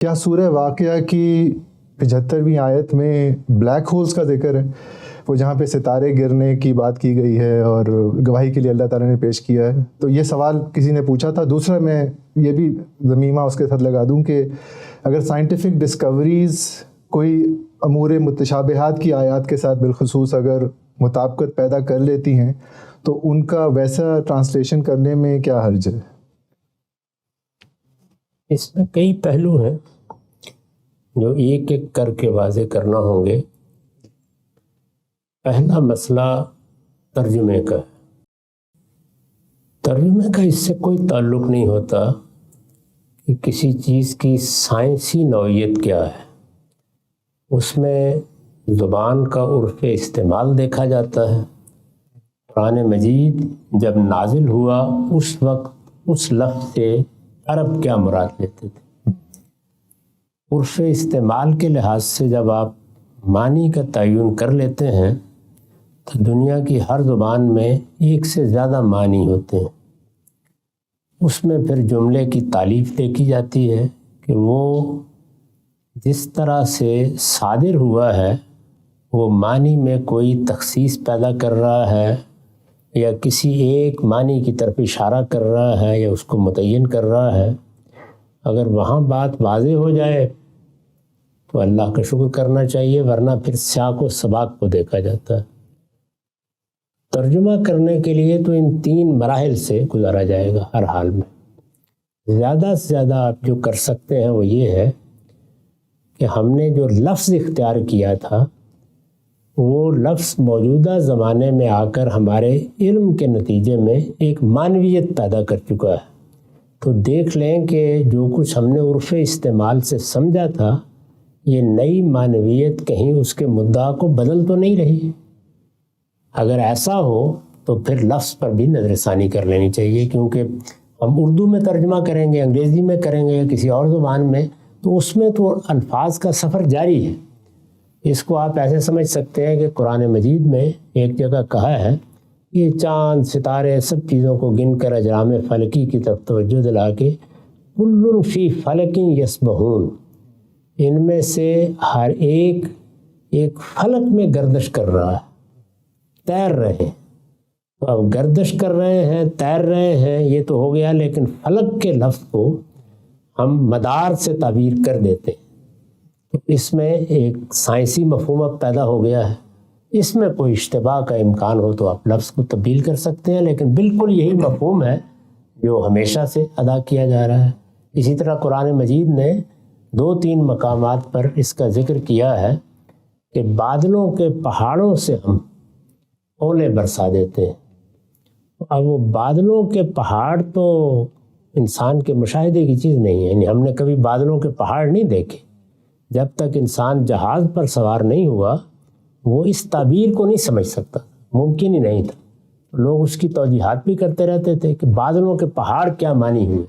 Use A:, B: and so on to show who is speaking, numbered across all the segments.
A: کیا سورہ واقعہ کی پچہترویں آیت میں بلیک ہولز کا ذکر ہے؟ وہ جہاں پہ ستارے گرنے کی بات کی گئی ہے اور گواہی کے لیے اللہ تعالیٰ نے پیش کیا ہے۔ تو یہ سوال کسی نے پوچھا تھا؟ دوسرا میں یہ بھی زمیمہ اس کے ساتھ لگا دوں کہ اگر سائنٹیفک ڈسکوریز کوئی امور متشابہات کی آیات کے ساتھ بالخصوص اگر مطابقت پیدا کر لیتی ہیں، تو ان کا ویسا ٹرانسلیشن کرنے میں کیا حرج ہے؟
B: اس میں کئی پہلو ہیں جو ایک ایک کر کے واضح کرنا ہوں گے۔ پہلا مسئلہ ترجمے کا۔ ہے ترجمے کا اس سے کوئی تعلق نہیں ہوتا کہ کسی چیز کی سائنسی نوعیت کیا ہے۔ اس میں زبان کا عرف استعمال دیکھا جاتا ہے۔ قرآن مجید جب نازل ہوا اس وقت اس لفظ سے عرب کیا مراد لیتے تھے؟ عرف استعمال کے لحاظ سے جب آپ معنی کا تعین کر لیتے ہیں، تو دنیا کی ہر زبان میں ایک سے زیادہ معنی ہوتے ہیں۔ اس میں پھر جملے کی تعلیف دیکھی جاتی ہے کہ وہ جس طرح سے صادر ہوا ہے، وہ معنی میں کوئی تخصیص پیدا کر رہا ہے۔ یا کسی ایک معنی کی طرف اشارہ کر رہا ہے یا اس کو متعین کر رہا ہے، اگر وہاں بات واضح ہو جائے تو اللہ کا شکر کرنا چاہیے، ورنہ پھر سیاق و سباق کو دیکھا جاتا۔ ہے ترجمہ کرنے کے لیے تو ان تین مراحل سے گزارا جائے گا ہر حال میں۔ زیادہ سے زیادہ آپ جو کر سکتے ہیں وہ یہ ہے کہ ہم نے جو لفظ اختیار کیا تھا وہ لفظ موجودہ زمانے میں آ کر ہمارے علم کے نتیجے میں ایک معنویت پیدا کر چکا ہے۔ تو دیکھ لیں کہ جو کچھ ہم نے عرف استعمال سے سمجھا تھا، یہ نئی معنویت کہیں اس کے مدعا کو بدل تو نہیں رہی۔ اگر ایسا ہو تو پھر لفظ پر بھی نظر ثانی کر لینی چاہیے، کیونکہ ہم اردو میں ترجمہ کریں گے، انگریزی میں کریں گے یا کسی اور زبان میں، تو اس میں تو الفاظ کا سفر جاری ہے۔ اس کو آپ ایسے سمجھ سکتے ہیں کہ قرآن مجید میں ایک جگہ کہا ہے یہ چاند، ستارے سب چیزوں کو گن کر اجرام فلکی کی طرف توجہ دلا کے کل فی فلکن یس ان میں سے ہر ایک ایک فلک میں گردش کر رہا ہے، تیر رہے ہیں۔ تو اب گردش کر رہے ہیں، تیر رہے ہیں، یہ تو ہو گیا، لیکن فلک کے لفظ کو ہم مدار سے تعبیر کر دیتے ہیں۔ تو اس میں ایک سائنسی مفہوم اب پیدا ہو گیا ہے۔ اس میں کوئی اشتباہ کا امکان ہو تو آپ لفظ کو تبدیل کر سکتے ہیں، لیکن بالکل یہی مفہوم ہے جو ہمیشہ سے ادا کیا جا رہا ہے۔ اسی طرح قرآن مجید نے دو تین مقامات پر اس کا ذکر کیا ہے کہ بادلوں کے پہاڑوں سے ہم اولے برسا دیتے ہیں۔ اب وہ بادلوں کے پہاڑ تو انسان کے مشاہدے کی چیز نہیں ہے یعنی ہم نے کبھی بادلوں کے پہاڑ نہیں دیکھے۔ جب تک انسان جہاز پر سوار نہیں ہوا، وہ اس تعبیر کو نہیں سمجھ سکتا۔ ممکن ہی نہیں تھا۔ لوگ اس کی توجیحات بھی کرتے رہتے تھے کہ بادلوں کے پہاڑ کیا مانی ہوئے۔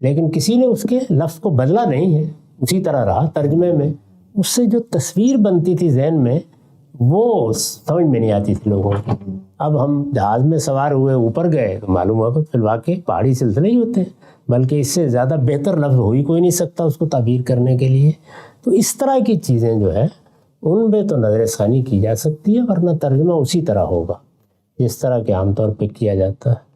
B: لیکن کسی نے اس کے لفظ کو بدلا نہیں ہے۔ اسی طرح رہا ترجمے میں۔ اس سے جو تصویر بنتی تھی ذہن میں، وہ سمجھ میں نہیں آتی تھی لوگوں کی اب ہم جہاز میں سوار ہوئے اوپر گئے تو معلوم ہوا کہ فی الواقع پہاڑی سلسلے ہی ہوتے ہیں، بلکہ اس سے زیادہ بہتر لفظ ہو ہی کوئی نہیں سکتا اس کو تعبیر کرنے کے لیے۔ تو اس طرح کی چیزیں جو ہے ان میں تو نظر ثانی کی جا سکتی ہے، ورنہ ترجمہ اسی طرح ہوگا، جس طرح کے عام طور پہ کیا جاتا ہے۔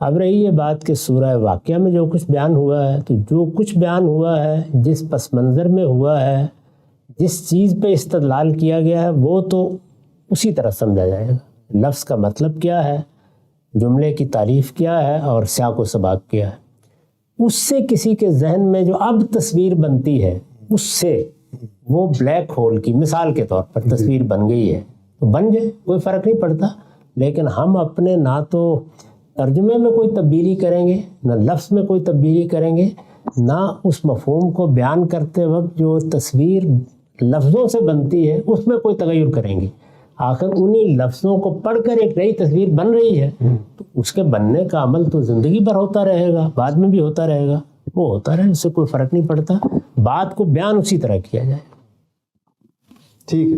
B: اب رہی یہ بات کہ سورہ واقعہ میں جو کچھ بیان ہوا ہے، تو جو کچھ بیان ہوا ہے، جس پس منظر میں ہوا ہے، جس چیز پہ استدلال کیا گیا ہے، وہ تو اسی طرح سمجھا جائے گا۔ لفظ کا مطلب کیا ہے، جملے کی تعریف کیا ہے اور سیاق و سباق کیا ہے۔ اس سے کسی کے ذہن میں جو اب تصویر بنتی ہے، اس سے وہ بلیک ہول کی مثال کے طور پر تصویر بن گئی ہے۔ تو بن جائے، کوئی فرق نہیں پڑتا۔ لیکن ہم اپنے نہ تو ترجمے میں کوئی تبدیلی کریں گے، نہ لفظ میں کوئی تبدیلی کریں گے، نہ اس مفہوم کو بیان کرتے وقت جو تصویر لفظوں سے بنتی ہے، اس میں کوئی تغیر کریں گے۔ آخر انہی لفظوں کو پڑھ کر ایک نئی تصویر بن رہی ہے تو اس کے بننے کا عمل تو زندگی بھر ہوتا رہے گا بعد میں بھی ہوتا رہے گا۔ وہ ہوتا رہے اس سے کوئی فرق نہیں پڑتا۔ بات کو بیان اسی طرح کیا جائے۔
A: ٹھیک۔ ہے